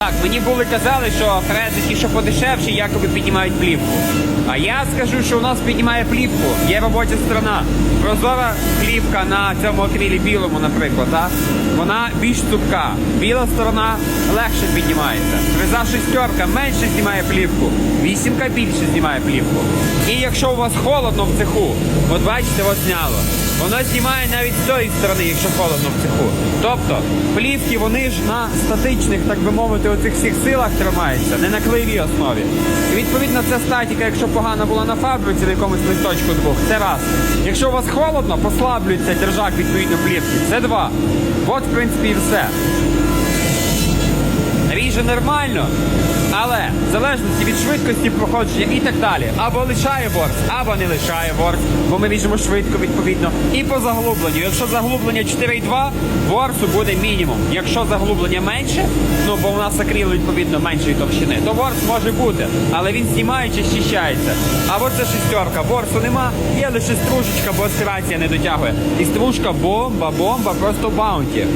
Так, мені були казали, що ті, що подешевші, якоби піднімають плівку. А я скажу, що у нас піднімає плівку. Є робоча сторона. Прозора плівка на цьому акрилі білому, наприклад, а? вона більш цупка. Біла сторона легше піднімається. Фреза шестерка менше знімає плівку. Вісімка більше знімає плівку. І якщо у вас холодно в цеху, от бачите, от зняло. Воно знімає навіть з цієї сторони, якщо холодно в цеху. Тобто плівки вони ж на статичних, так би мовити, оцих всіх силах тримаються, не на клеєвій основі. І відповідно ця статіка, якщо погана була на фабриці на якомусь листочку двох, це раз. Якщо у вас холодно, послаблюється держак відповідно плівки. Це два. От, в принципі, і все. Ріже нормально, але в залежності від швидкості проходження і так далі. Або лишає ворс, або не лишає ворс, бо ми ріжемо швидко відповідно. І по заглубленню. Якщо заглублення 4,2, ворсу буде мінімум. Якщо заглублення менше, ну бо у нас акрил відповідно меншої товщини, то ворс може бути, але він знімає чи щищається. Або це шестерка, ворсу нема, є лише стружечка, бо аспірація не дотягує. І стружка бомба, бомба, просто баунті.